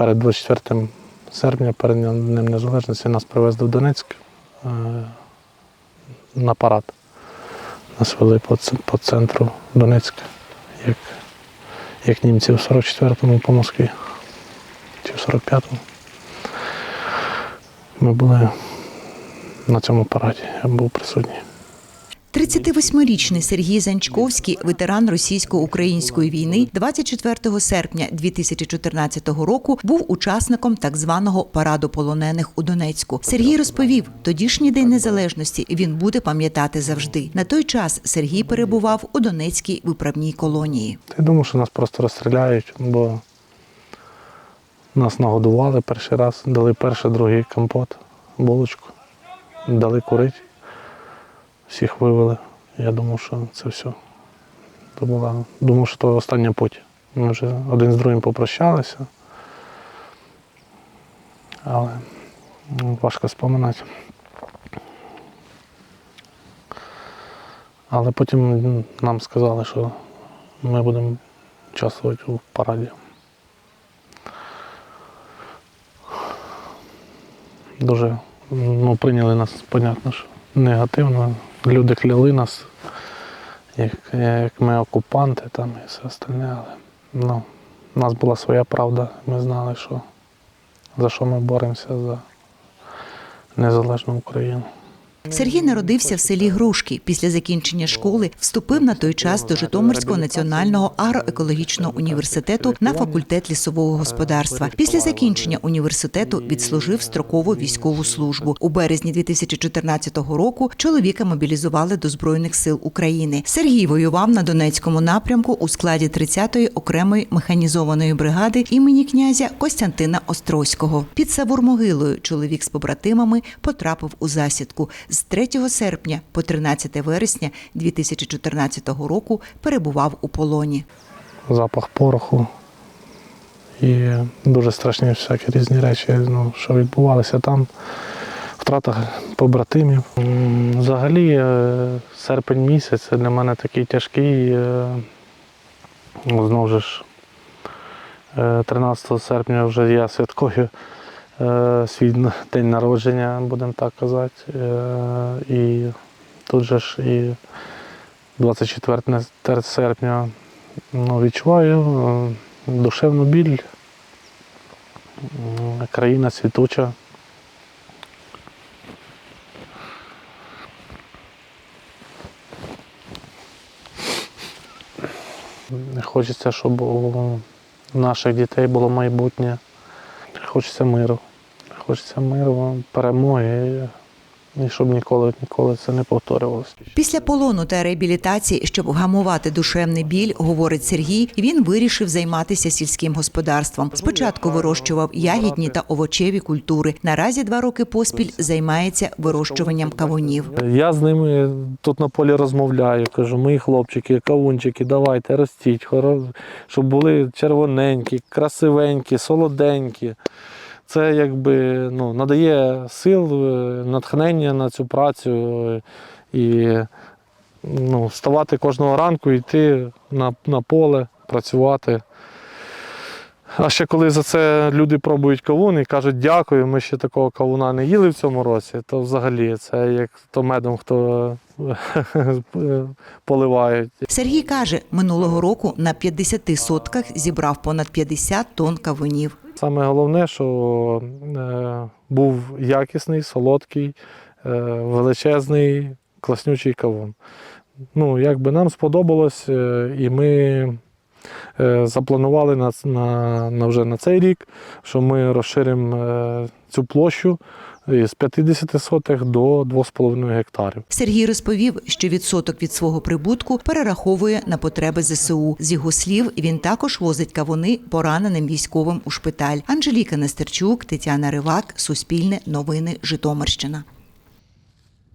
перед 24 серпня, перед Днем Незалежності, нас привезли в Донецьк е, на парад. Нас вели по, центру Донецька, як, як німці в 44-му по Москві чи в 45-му. Ми були на цьому параді, я був присутній. 38-річний Сергій Занчковський, ветеран російсько-української війни, 24 серпня 2014 року був учасником так званого параду полонених у Донецьку. Сергій розповів, тодішній день незалежності він буде пам'ятати завжди. На той час Сергій перебував у Донецькій виправній колонії. Я думав, що нас просто розстріляють, бо нас нагодували перший раз, дали перший, другий компот, булочку, дали курити, всіх вивели. Я думав, що це все. Була, думав, що то остання путь. Ми вже один з другим попрощалися. Але важко споминати. Але потім нам сказали, що ми будемо участвувати у параді. Дуже ну, прийняли нас, понятно, що негативно. Люди кляли нас, як, як ми окупанти там і все остальне. Але ну, у нас була своя правда. Ми знали, що, за що ми боремося за незалежну Україну. Сергій народився в селі Грушки. Після закінчення школи вступив на той час до Житомирського національного агроекологічного університету на факультет лісового господарства. Після закінчення університету відслужив строкову військову службу. У березні 2014 року чоловіка мобілізували до збройних сил України. Сергій воював на Донецькому напрямку у складі 30-ї окремої механізованої бригади імені князя Костянтина Острозького. Під Савур-могилою чоловік з побратимами потрапив у засідку. З 3 серпня по 13 вересня 2014 року перебував у полоні. запах пороху і дуже страшні всякі різні речі, ну, що відбувалися там. Втрата побратимів. Взагалі, е, серпень місяць для мене такий тяжкий. е, ну, Знову ж е, 13 серпня вже я святкую е, свій день народження, будемо так казати. Е, І тут же ж і 24 серпня ну, відчуваю е, душевну біль. Країна світуча. Хочеться, щоб у наших дітей було майбутнє. Хочеться миру. Хочеться миру, перемоги. І щоб ніколи ніколи це не повторювалося. Після полону та реабілітації, щоб вгамувати душевний біль, говорить Сергій, він вирішив займатися сільським господарством. Спочатку вирощував ягідні та овочеві культури. Наразі два роки поспіль займається вирощуванням кавунів. Я з ними тут на полі розмовляю, кажу, мої хлопчики, кавунчики, давайте ростіть, щоб були червоненькі, красивенькі, солоденькі. Це якби ну, надає сил, е, натхнення на цю працю е, і ну, вставати кожного ранку, йти на, на поле, працювати. А ще коли за це люди пробують кавун і кажуть, дякую, ми ще такого кавуна не їли в цьому році, то взагалі це як то медом хто поливають. Сергій каже, минулого року на 50 сотках зібрав понад 50 тонн кавунів. Саме головне, що е, був якісний, солодкий, е, величезний, класнючий кавун. Ну, якби нам сподобалось, е, і ми запланували на, на, на вже на цей рік, що ми розширимо цю площу з 50 сотих до 2,5 гектарів. Сергій розповів, що відсоток від свого прибутку перераховує на потреби ЗСУ. З його слів, він також возить кавуни пораненим військовим у шпиталь. Анжеліка Нестерчук, Тетяна Ривак, Суспільне, Новини, Житомирщина.